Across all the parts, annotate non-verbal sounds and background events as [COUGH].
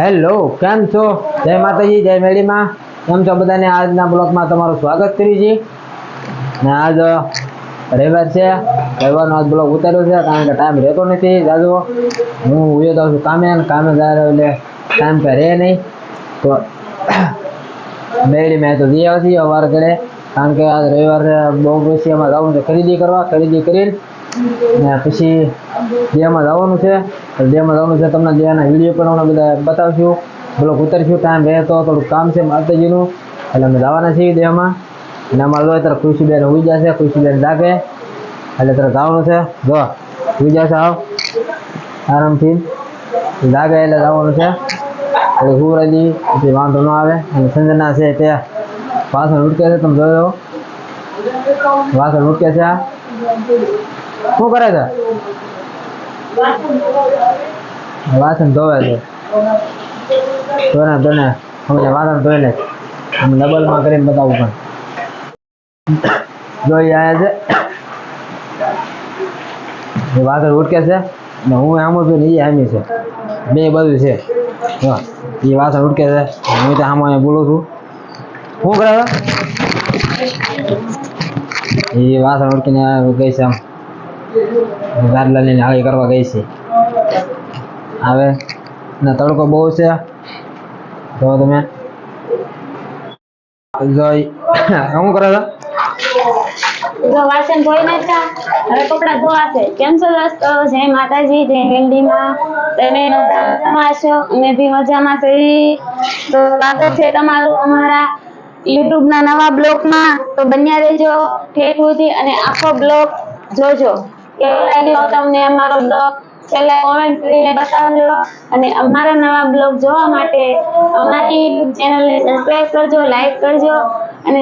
Hello, કેમ છો? જય માતાજી, જય મેળીમાં. કેમ છો બધાને? આજના બ્લોગમાં તમારું સ્વાગત કર્યું છે. ને આજ રવિવાર છે. રવિવારનો આજ બ્લોગ ઉતાર્યો છે, કારણ કે ટાઈમ રહેતો નથી. દાદુ હું ઉયો જાઉં છું કામે, અને કામે જાય એટલે ટાઈમ કાંઈ રહે નહીં. તો [COUGHS] મેળી મેં તો જઈ આવતી અવાર ઘરે. કારણ કે આજ રવિવારે બહુ પછી એમાં જવાનું છે. ખરીદી કરવા, ખરીદી કરીને, ને પછી ડેમાં જવાનું છે. ડેમાં જવાનું છે તમને ડેના વીડિયો પણ અમે બધા બતાવશું. બ્લોગ ઉતારશું ટાઈમ રહે તો થોડુંક કામ છે માતાજીનું. એટલે અમે જવાના છીએ ડેમાં અને અમારે જો અત્યારે ખુશીબેન ઉઈ જશે ખુશીબેન જાગે. એટલે અત્યારે જવાનું છે. જો ઉઈ જશે આવ. આરામથી. જાગે એટલે જવાનું છે. એટલે હુરાજી પછી વાંધો ન આવે. અને સંજના છે તે વાસણ ઉડકે છે, તમે જોયો. વાસણ ઉડકે છે આ. શું કરે છે? વાસણ ધોવે છે. ધોને ધોને. અમે વાસણ ધોઈને અમે ડબલમાં કરીને બતાવું પણ. જોઈ આવ્યા છે. વાસણ ઉટકે છે ને હું આમ છું ને એ આમી છે. બે બધું છે. એ વાસણ ઉટકે છે. હું તો આમ બોલું છું. શું કરે એ વાસણ ઉટકીને ગઈ છે આમ. ગાદલાની નાળી કરવા ગઈ છે. હવે ને તડકો બહુ છે. તો તમે. જોઈ શું કરો છે? માતાજી, જય હિન્દીમાં. તમે મજામાં છો અમે મજામાં થઈ તો છે તમારું અમારા યુટ્યુબના નવા બ્લોગમાં. તો બન્યા રહેજો અને આખો બ્લોગ જોજો. અને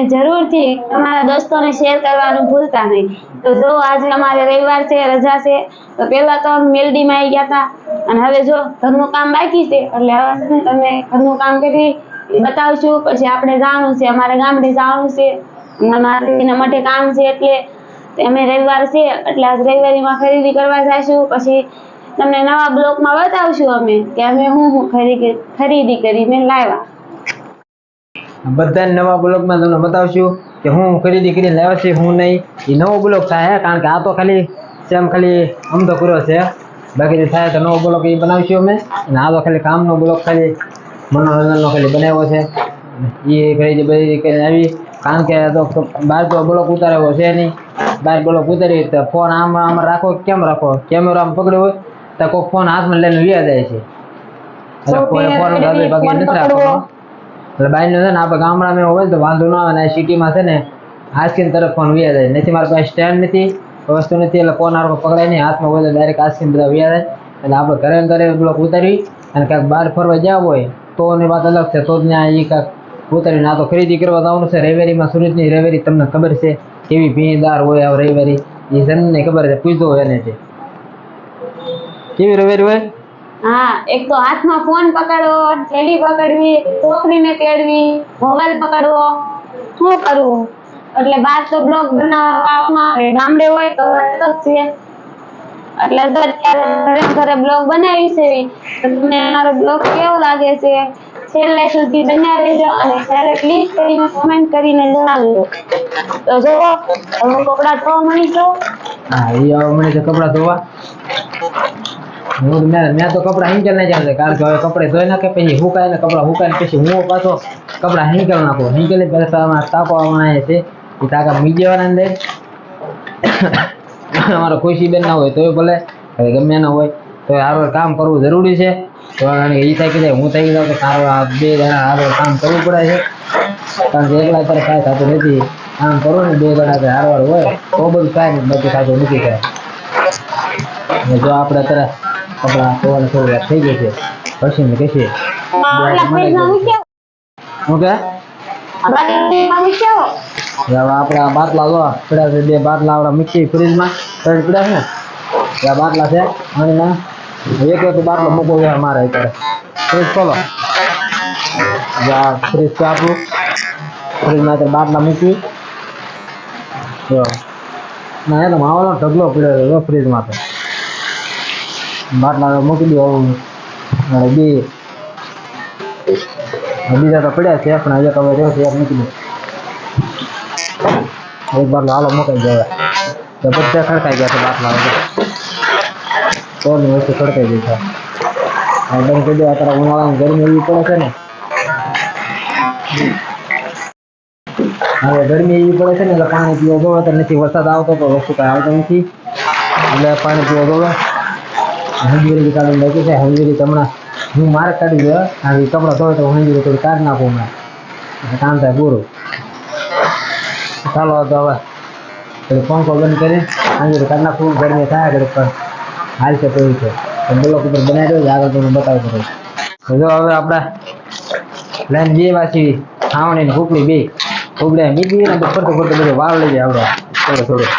જરૂરથી તમારા દોસ્તોને શેર કરવાનું ભૂલતા નહીં. તો જો આજે અમારે રવિવાર છે, રજા છે, તો પેલા તો અમે મેલડીમાં આવી ગયા હતા. અને હવે જો ઘરનું કામ બાકી છે, એટલે હવે તમે ઘરનું કામ કરી બતાવશું. પછી આપણે જવાનું છે, અમારે ગામડે જવાનું છે. અમારે એના માટે કામ છે, એટલે તો અમે રવિવાર છે એટલે આજ રવિવારીમાં ખરીદી કરવા જઈશું પછી તમને નવા બ્લોકમાં બતાવશું અમે કે અમે હું હું ખરીદી કરીને લાવ્યા. બધા નવા બ્લોગમાં તમને બતાવશું કે હું ખરીદી કરીને લાવ્યો છે, હું નહીં. એ નવો બ્લોગ થાય કારણ કે આ તો ખાલી સેમ ખાલી અમદો કર્યો છે. બાકી થાય તો નવો બ્લોક એ બનાવશું અમે. અને આ તો ખાલી કામનો બ્લોક ખાલી મનોરંજનનો ખાલી બનાવ્યો છે. એ ખરીદી બધી કરીને આવી. કારણ કે તો બહાર તો બ્લોક ઉતારવો છે નહીં. બહાર બ્લોક ઉતારી તો ફોન આમ આમ રાખો કેમ રાખો? કેમેરો આમ પકડ્યો હોય તો કોઈ ફોન હાથમાં લઈને વ્યા જાય છે. એટલે કોઈ ફોન ભાગે ભાગે નથી રાખવાનો. એટલે બાઈને છે ને આપણે ગામડામાં હોય તો વાંધો ના આવે ને સિટીમાં છે ને આઈસ્ક્રીમ તરફ ફોન વ્યા જાય. નથી મારા પાસે સ્ટેન્ડ નથી વસ્તુ નથી એટલે ફોન આરો પકડાય નહીં. હાથમાં હોય તો ડાયરેક્ટ આઈસ્ક્રીમ બધા વ્યા જાય. એટલે આપણે ઘરે ઘરે બ્લોક ઉતારી અને ક્યાંક બહાર ફરવા જવા હોય તો એની વાત અલગ છે. તો જ ત્યાં એ કાંઈક ઉતારીને આ તો ખરીદી કરવા જવાનું છે. રેવેરીમાં સુરતની રેવેરી તમને ખબર છે. કેવી ભીણદાર હોય આ રવિવારી, એ જનને ખબર છે, પૂછતો હોય એને કેવી રવિવારી હોય? હા, એક તો હાથમાં ફોન પકડવો થેલી પકડવી, છોકરીને તેડવી, મોબાઈલ પકડવો. શું કરવું? એટલે બાર તો બ્લોગ બનાવવામાં ગામડે હોય તો વાત છે. એટલે ઘરે ઘરે બ્લોગ બનાવી છે. તમને અમારો બ્લોગ કેવો લાગે છે? છેલ્લે સુધી બન્યા રહેજો અને ત્યારે ક્લિક કરીને કમેન્ટ કરીને જણાવજો તો જો હું કપડાં ધોવા મળીશું હા એ હવે મને તો કપડાં ધોવા. હું મેં મેં તો કપડાં હિંકેલ નહીં ચાલશે કારણ કે હવે કપડે ધોઈ નાખે, પછી હુકાય ને કપડાં હુકાય ને પછી હું પાછો કપડાં હિંકેલ નાખો. હિંકેલ તો [COUGHS] અમારા તાકો બનાવે છે એ તાકા મી દેવાના અંદર. અમારો ખુશીબેન ના હોય તોય ભલે ગમે ના હોય, તો હારું કામ કરવું જરૂરી છે. કારણ એ થાય કે હું થઈ જાઉં તો તારો આ બે જણા હારો કામ કરવું પડે છે. કારણ કે એકલા અત્યારે કાંઈ થતું નથી. આમ કરો ને બે જણા કે હારવાર હોય, તો બધું કાંઈ ને બાકી થતું નથી કાંઈ. જો આપણે અત્યારે કપડા ધોવાની શરૂઆત થઈ ગઈ છે, પછી ને કહીએ કે? હવે આપણે બાટલા લો પડ્યા છે બે બાટલા આપણા ફ્રીજ ફ્રીજમાં. પડ્યા છે બાટલા છે અને ના એક એક બાટલો મૂકવો છે મારે અત્યારે. ફ્રીજ ખોલો. જો, ફ્રીજ છે આપણું ફ્રીજમાં અત્યારે બાટલા મૂકી. જો. ના, એ તો માવાનો ઢગલો પડ્યો છે, જો ફ્રીજમાં તો. બાટલા મૂકી દો હવે બે. બીજા તો પડ્યા છે, પણ હજુ તમે રહ્યો છે મૂકી દો એક બાર હાલો મુકાઈ તો બધા ખડકાઈ ગયા છે બાટલા વગર તોડની વસ્તુ ખડકાઈ ગઈ છે હવે બંધ કરી દો અત્યારે ઉનાળાની ગરમી એવી પડે છે ને હવે ગરમી એવી પડે છે ને એટલે પાણી પીવા જોવે તો નથી વરસાદ આવતો તો વસ્તુ કાંઈ આવતો નથી એટલે પાણી પીવા જોવે હંજવેરી કાઢી નાખી છે હંજવેરી હમણાં હું મારે કાઢી દે આ કપડાં ધોય તો હું હંજવેરી થોડી કાઢી નાખું હમણાં એટલે કામ થાય પૂરું ચાલો તો હવે પછી પંખો બંધ કરી હંજવેરી કાઢી નાખું ગરમી થાય ઘડીક પણ હાલ છે કેવું છે. તો બ્લોક બનાવી દો આગળ તમને બતાવી દઉં જો હવે આપણે લાઈન બે પાછી ખાવાની ને બે. ફૂકડી મીઠી ને ફરતો ફરતો બધું વાળ લઈ જાય આપણે થોડું થોડું.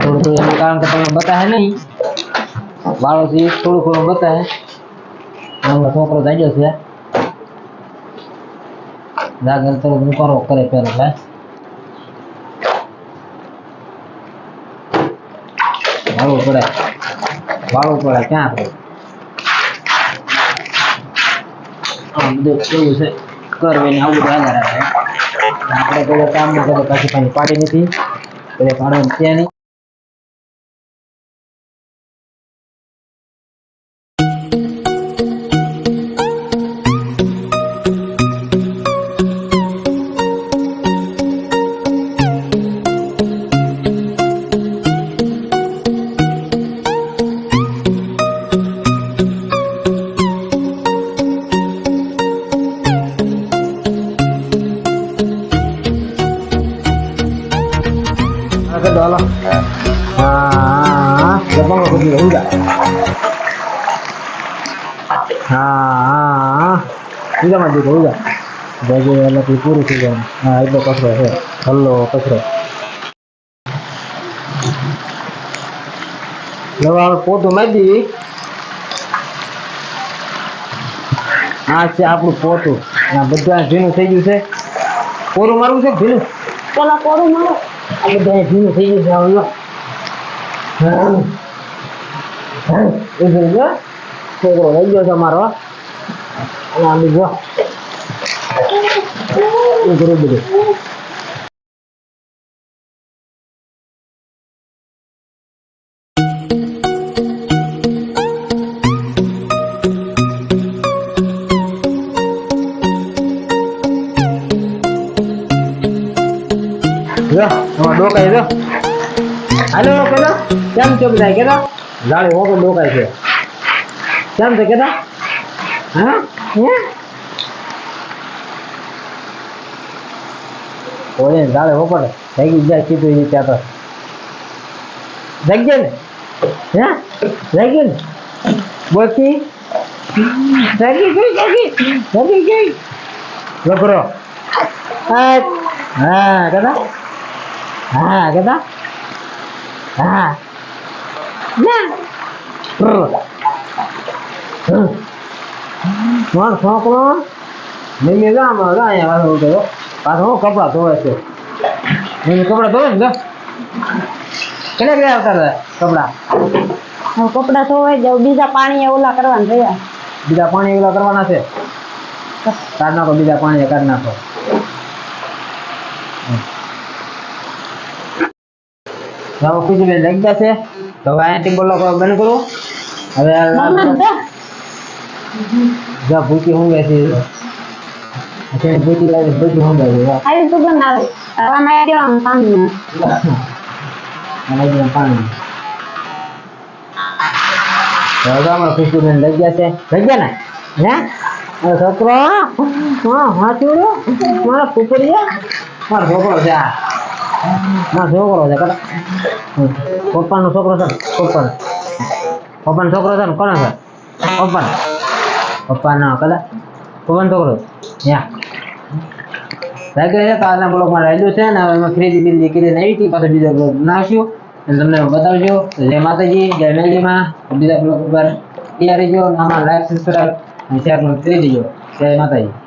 થોડું થોડું એનું કારણ કે તમને બતાવે નહીં. વાળો છે થોડું થોડું બતાવે. હમણાં છોકરો જાગ્યો છે. જાગર તો મુકારો કરે પેલો ભાઈ વાળવું પડે. વાળવું પડે ક્યાં આપણે આમ બધું કેવું છે? કરવીને આવું આગળ રાખે આપણે કોઈ કામ ન પાછી પાછી પાડી નથી. એટલે પાડવાનું ત્યાં નહીં. હા બીજામાં જઈ રહી જા જજે એટલે પછી પૂરું થઈ જાય. હા એટલો કચરો છે. હલ્લો કચરો. હવે પોતું મારી દીધી આ છે આપણું પોતું. આ બધા ભીનું થઈ ગયું છે. કોરું મારવું છે ભીનું? પેલા કોરું મારો. આ બધા ભીનું થઈ ગયું છે હવે હા. હા. એ જોઈ લો. છોકરો રહી ગયો છે અમારો અને આ બીજો એ કરું બધું જો આમાં ડોકાય જો હાલો કેતો કેમ છો બધા કેતો જાળી હોકો ડોકાય છે કેમ છે કેતા હા હે જાળે હોકો ને થઈ ગઈ જાય કીધું એ ત્યાં તો. જગ્યા ને. હે? જગ્યા ને. બોકી જગી ગઈ, જગી. જગી ગઈ. લકરો હા હા કદા હા કદા હા. ના. મારો છોકરો મમ્મી આમાં અહીંયા વાળો ઉઠ્યો પાછો હું કપડાં ધોવે છે. મમ્મી કપડાં ધોવે ને કેટલા ગયા આવતા કપડાં? હું કપડાં ધોવાઈ જાઉં બીજા પાણી ઓલા કરવાના રહ્યા. બીજા પાણી ઓલા કરવાના છે? કાઢ નાખો બીજા પાણી કાઢ નાખો. હવે ખુશીબેન લઈ ગયા છે તો હવે અહીંયાથી બોલો બંધ કરું? હવે. જા ભૂકી હું છે અત્યારે ભૂકી લાવી ભૂકી હું ગઈ આવી સુગંધ આવે. આમાં આવી દેવાનું પાણી અને એકદમ પાણી તો હવે અમારા ખુશીબેન લઈ ગયા છે. લઈ ગયા ને? હે? મારો છોકરો? હા હા ચૂડો મારો કુકરિયા મારો છોકરો છે આ મારો છોકરો છે કદાચ પપ્પાનો છોકરો છે પપ્પાનો. પપ્પાનો છોકરો છે ને કોનો છે? પપ્પાનો. પપ્પાનો કદા પવન છોકરો છે કાલના બ્લોકમાં રહેલું છે, ને એમાં ખરીદી બીજી કરીને આવી હતી, પાછો બીજો બ્લોક નાખ્યો અને તમને બતાવજો, જય માતાજી, જય મેલીમાં. બીજા બ્લોક ઉપર તૈયારી જો આમાં લાઈક સબસ્ક્રાઈબ અને શેર કરી દેજો. જય માતાજી.